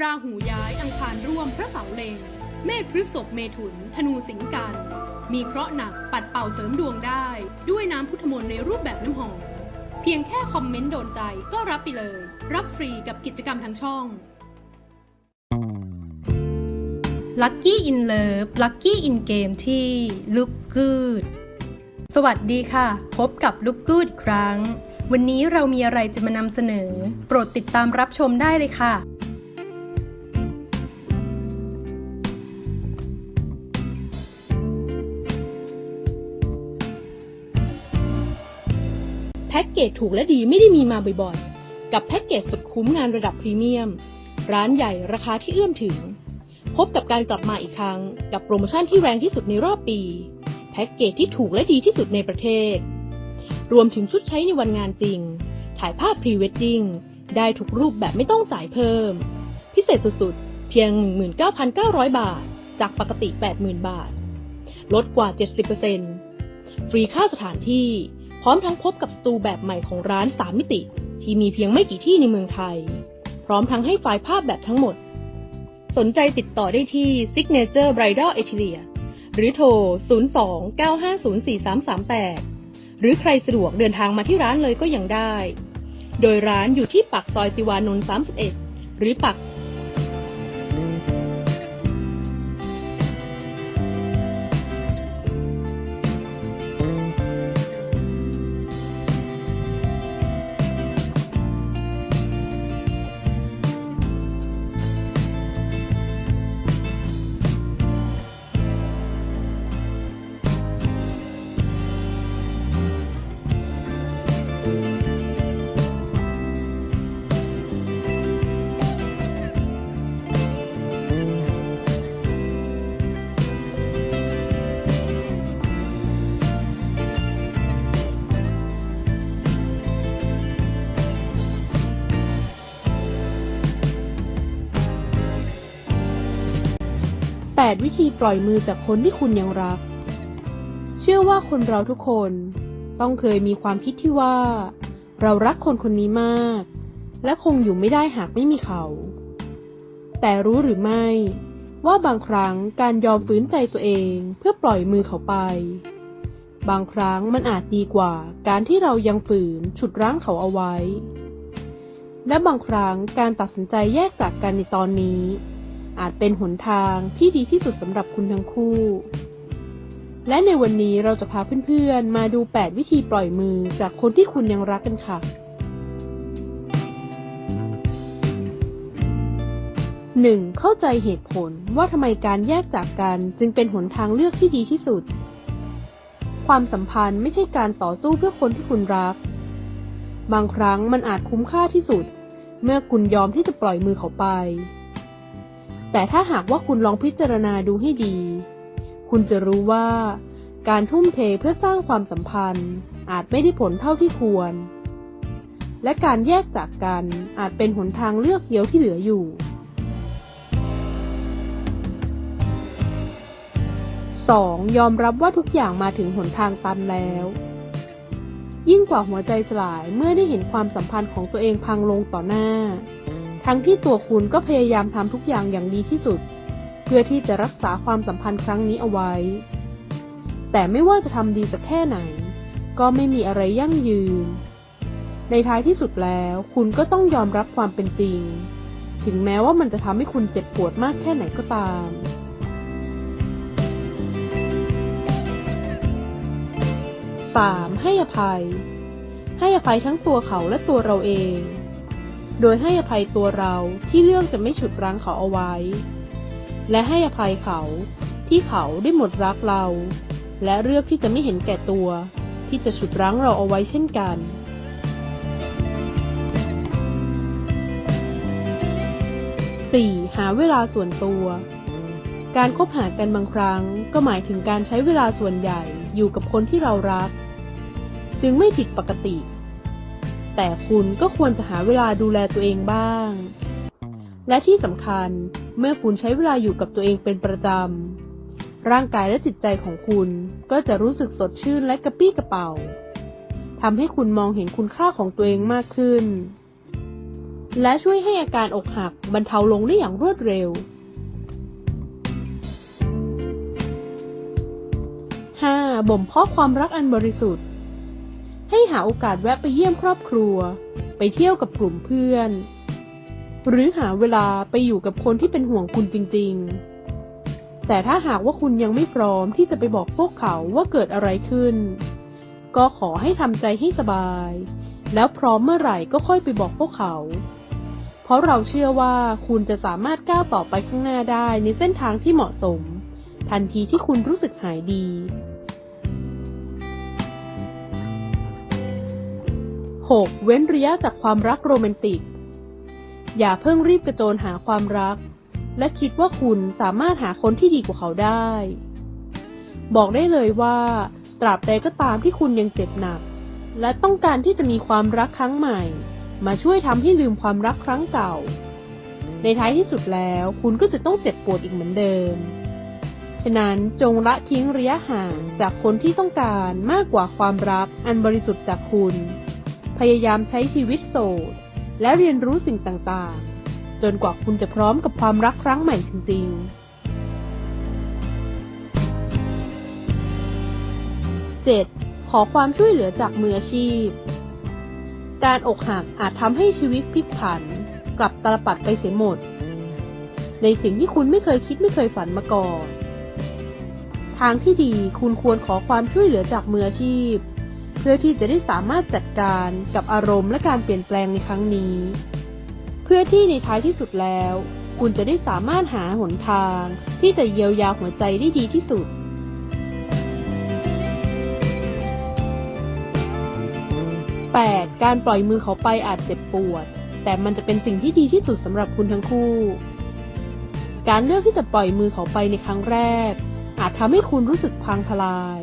ราหูย้ายอังคารร่วมพระเสาเลงเมษพฤษภเมถุน ธนูสิงกัน มีเคราะห์หนักปัดเป่าเสริมดวงได้ ด้วยน้ำพุทธมนต์ในรูปแบบน้ำหอม เพียงแค่คอมเมนต์โดนใจก็รับไปเลย รับฟรีกับกิจกรรมทางช่อง Lucky in Love Lucky in Game ที่ Look Good สวัสดีค่ะ พบกับ Look Good อีกครั้ง วันนี้เรามีอะไรจะมานำเสนอ โปรดติดตามรับชมได้เลยค่ะ พ็กเกจถูกและดีไม่ได้มีมาบ่อยๆ กับแพ็กเกจสุดคุ้มงานระดับพรีเมียม ร้านใหญ่ราคาที่เอื้อมถึง พบกับการกลับมาอีกครั้ง กับโปรโมชั่นที่แรงที่สุดในรอบปี แพ็กเกจที่ถูกและดีที่สุดในประเทศ รวมถึงชุดใช้ในวันงานจริง ถ่ายภาพพรีเวดดิ้งได้ทุกรูปแบบไม่ต้องจ่ายเพิ่ม พิเศษสุดๆ เพียง 19,900 บาท จากปกติ 80,000 บาท ลดกว่า 70%ฟรีค่าสถานที่ พร้อมทั้งพบกับสตูแบบใหม่ของร้าน3มิติ ที่มีเพียงไม่กี่ที่ในเมืองไทย พร้อมทั้งให้ไฟล์ภาพแบบทั้งหมด สนใจติดต่อได้ที่ Signature Bridal a t e l i e r หรือโทร 02-950-4338 หรือใครสะดวกเดินทางมาที่ร้านเลยก็ยังได้ โดยร้านอยู่ที่ปากซอยติวานนท์31 หรือปาก 8 วิธีปล่อยมือจากคนที่คุณยังรัก เชื่อว่าคนเราทุกคน ต้องเคยมีความคิดที่ว่า เรารักคนคนนี้มาก และคงอยู่ไม่ได้หากไม่มีเขา แต่รู้หรือไม่ ว่าบางครั้งการยอมฝืนใจตัวเองเพื่อปล่อยมือเขาไป บางครั้งมันอาจดีกว่าการที่เรายังฝืนฉุดรั้งเขาเอาไว้ และบางครั้งการตัดสินใจแยกจากกันในตอนนี้ อาจเป็นหนทางที่ดีที่สุดสำหรับคุณทั้งคู่ และในวันนี้เราจะพาเพื่อนๆ มาดู 8 วิธีปล่อยมือจากคนที่คุณยังรักกันค่ะ 1. เข้าใจเหตุผลว่าทำไมการแยกจากกันจึงเป็นหนทางเลือกที่ดีที่สุด ความสัมพันธ์ไม่ใช่การต่อสู้เพื่อคนที่คุณรัก บางครั้งมันอาจคุ้มค่าที่สุด เมื่อคุณยอมที่จะปล่อยมือเขาไป แต่ถ้าหากว่าคุณลองพิจารณาดูให้ดี คุณจะรู้ว่า การทุ่มเทเพื่อสร้างความสัมพันธ์ อาจไม่ได้ผลเท่าที่ควร และการแยกจากกันอาจเป็นหนทางเลือกเดียวที่เหลืออยู่ 2. ยอมรับว่าทุกอย่างมาถึงหนทางตันแล้ว ยิ่งกว่าหัวใจสลายเมื่อได้เห็นความสัมพันธ์ของตัวเองพังลงต่อหน้า ทั้งที่ตัวคุณก็พยายามทำทุกอย่างอย่างดีที่สุด เพื่อที่จะรักษาความสัมพันธ์ครั้งนี้เอาไว้ แต่ไม่ว่าจะทำดีสักแค่ไหน ก็ไม่มีอะไรยั่งยืน ในท้ายที่สุดแล้วคุณก็ต้องยอมรับความเป็นจริง ถึงแม้ว่ามันจะทำให้คุณเจ็บปวดมากแค่ไหนก็ตาม 3. ให้อภัย ให้อภัยทั้งตัวเขาและตัวเราเอง โดยให้อภัยตัวเราที่เรื่องจะไม่ฉุดรั้งเขาเอาไว้ และให้อภัยเขาที่เขาได้หมดรักเรา และเลือกที่จะไม่เห็นแก่ตัว ที่จะฉุดรั้งเราเอาไว้เช่นกัน 4. หาเวลาส่วนตัว การคบหากันบางครั้งก็หมายถึงการใช้เวลาส่วนใหญ่อยู่กับคนที่เรารัก จึงไม่ผิดปกติ แต่คุณก็ควรจะหาเวลาดูแลตัวเองบ้าง และที่สำคัญเมื่อคุณใช้เวลาอยู่กับตัวเองเป็นประจำ ร่างกายและจิตใจของคุณก็จะรู้สึกสดชื่นและกระปี้กระเป๋าทำให้คุณมองเห็นคุณค่าของตัวเองมากขึ้น และช่วยให้อาการอกหักบรรเทาลงได้อย่างรวดเร็ว 5. บ่มเพาะความรักอันบริสุทธิ์ หาโอกาสแวะไปเยี่ยมครอบครัว ไปเที่ยวกับกลุ่มเพื่อน หรือหาเวลาไปอยู่กับคนที่เป็นห่วงคุณจริง ๆ แต่ถ้าหากว่าคุณยังไม่พร้อมที่จะไปบอกพวกเขาว่าเกิดอะไรขึ้น ก็ขอให้ทำใจให้สบาย แล้วพร้อมเมื่อไหร่ก็ค่อยไปบอกพวกเขา เพราะเราเชื่อว่าคุณจะสามารถก้าวต่อไปข้างหน้าได้ในเส้นทางที่เหมาะสม ทันทีที่คุณรู้สึกหายดี 6. เว้นระยะจากความรักโรแมนติก อย่าเพิ่งรีบกระโจนหาความรัก และคิดว่าคุณสามารถหาคนที่ดีกว่าเขาได้ บอกได้เลยว่า ตราบใดก็ตามที่คุณยังเจ็บหนัก และต้องการที่จะมีความรักครั้งใหม่ มาช่วยทำให้ลืมความรักครั้งเก่า ในท้ายที่สุดแล้วคุณก็จะต้องเจ็บปวดอีกเหมือนเดิม ฉะนั้นจงละทิ้งระยะห่างจากคนที่ต้องการมากกว่าความรักอันบริสุทธิ์จากคุณ พยายามใช้ชีวิตโสด และเรียนรู้สิ่งต่างๆ จนกว่าคุณจะพร้อมกับความรักครั้งใหม่จริงๆ 7. ขอความช่วยเหลือจากมืออาชีพ การอกหักอาจทำให้ชีวิตพลิกผัน กลับตลปัดไปเสียหมด ในสิ่งที่คุณไม่เคยคิดไม่เคยฝันมาก่อน ทางที่ดีคุณควรขอความช่วยเหลือจากมืออาชีพ พื่อที่จะได้สามารถจัดการกับอารมณ์และการเปลี่ยนแปลงในครั้งนี้ เพื่อที่ในท้ายที่สุดแล้ว คุณจะได้สามารถหาหนทาง ที่จะเยียวยาหัวใจได้ดีที่สุด 8. การปล่อยมือเขาไปอาจเจ็บปวด แต่มันจะเป็นสิ่งที่ดีที่สุดสำหรับคุณทั้งคู่ การเลือกที่จะปล่อยมือเขาไปในครั้งแรก อาจทำให้คุณรู้สึกพังทลาย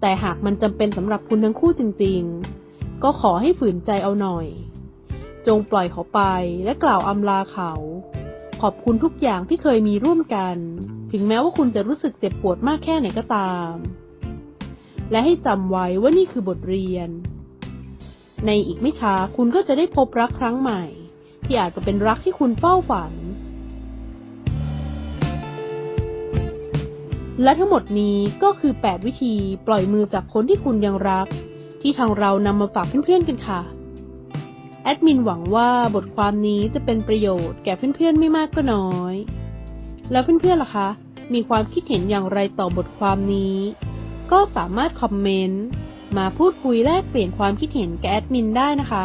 แต่หากมันจำเป็นสำหรับคุณทั้งคู่จริงๆ ก็ขอให้ฝืนใจเอาหน่อย จงปล่อยเขาไปและกล่าวอำลาเขา ขอบคุณทุกอย่างที่เคยมีร่วมกัน ถึงแม้ว่าคุณจะรู้สึกเจ็บปวดมากแค่ไหนก็ตาม และให้จำไว้ว่านี่คือบทเรียน ในอีกไม่ช้าคุณก็จะได้พบรักครั้งใหม่ ที่อาจจะเป็นรักที่คุณเฝ้าฝัน และทั้งหมดนี้ก็คือ 8 วิธีปล่อยมือจากคนที่คุณยังรัก ที่ทางเรานำมาฝากเพื่อนๆกันค่ะ แอดมินหวังว่าบทความนี้จะเป็นประโยชน์แก่เพื่อนๆไม่มากก็น้อย แล้วเพื่อนๆล่ะคะ มีความคิดเห็นอย่างไรต่อบทความนี้ ก็สามารถคอมเมนต์ มาพูดคุยแลกเปลี่ยนความคิดเห็นกับแอดมินได้นะคะ